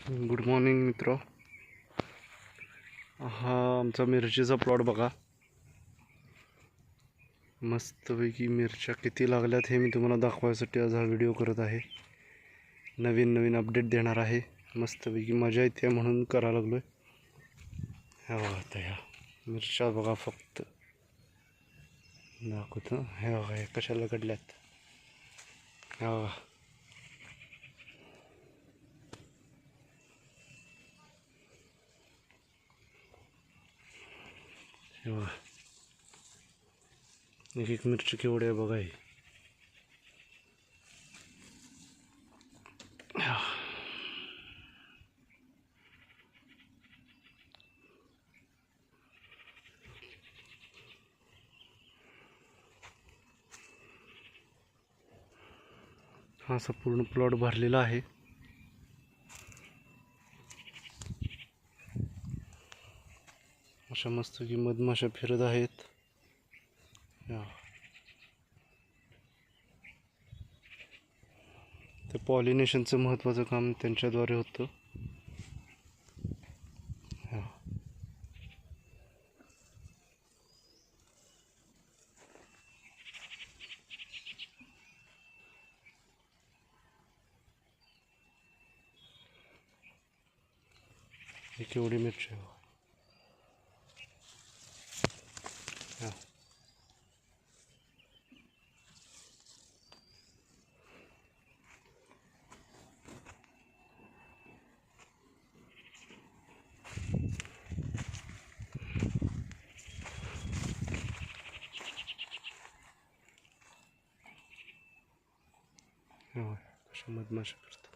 Good morning मित्र. हा आमचा मिरचीचा प्लॉट बघा. मस्तपैकी मिरच्या किती लागल्यात हे मी तुम्हाला दाखवायसाठी आज हा व्हिडिओ करत आहे. नवीन नवीन अपडेट देणार आहे. मस्तपैकी मजा येते म्हणून करा लागलो आहे ह्या बघा ह्या मिरच्या बघा फक्त. दाखवतो. ह्या बघा कशाला कडल्यात ह्या बघा. एक एक मिरची केवढी आहे बघा ही. असा पूर्ण प्लॉट भरलेला आहे. अशा मस्त की मधमाशा फिरत आहेत. ते पॉलिनेशनचं महत्त्वाचं काम त्यांच्याद्वारे होतं. या. केवढी मिरची Ой, пошел мадмаша просто.